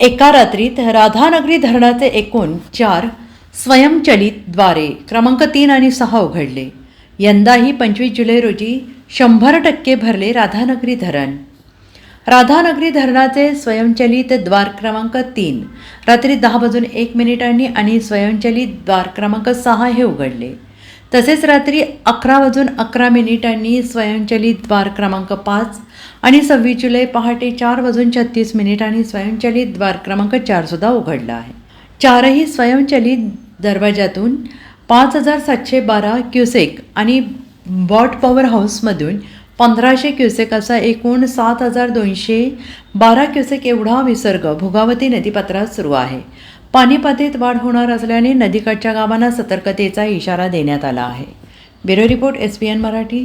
एका रात्रीत राधानगरी धरणाचे एकूण चार स्वयंचलितद्वारे क्रमांक तीन आणि सहा उघडले. यंदाही पंचवीस जुलै रोजी शंभर टक्के भरले राधानगरी धरण. राधानगरी धरणाचे स्वयंचलित द्वार क्रमांक तीन रात्री दहा वाजून एक मिनिटांनी आणि स्वयंचलित द्वार क्रमांक सहा हे उघडले. तसेच रात्री अकरा वाजून अकरा मिनिटांनी स्वयंचलित द्वार क्रमांक पाच आणि सव्वीस जुलै पहाटे चार वाजून छत्तीस मिनिटांनी स्वयंचलित द्वार क्रमांक चारसुद्धा उघडला आहे. चारही स्वयंचलित दरवाजातून पाच हजार सातशे बारा क्युसेक आणि बॉट पॉवर हाऊसमधून पंधराशे क्युसेक असा एकूण सात हजार दोनशे बारा क्युसेक एवढा विसर्ग भोगावती नदीपात्रात सुरू आहे. पाणीपातळीत वाढ होणार असल्याने नदीकाठच्या गावांना सतर्कतेचा इशारा देण्यात आला आहे. Bureau report S P N Marathi.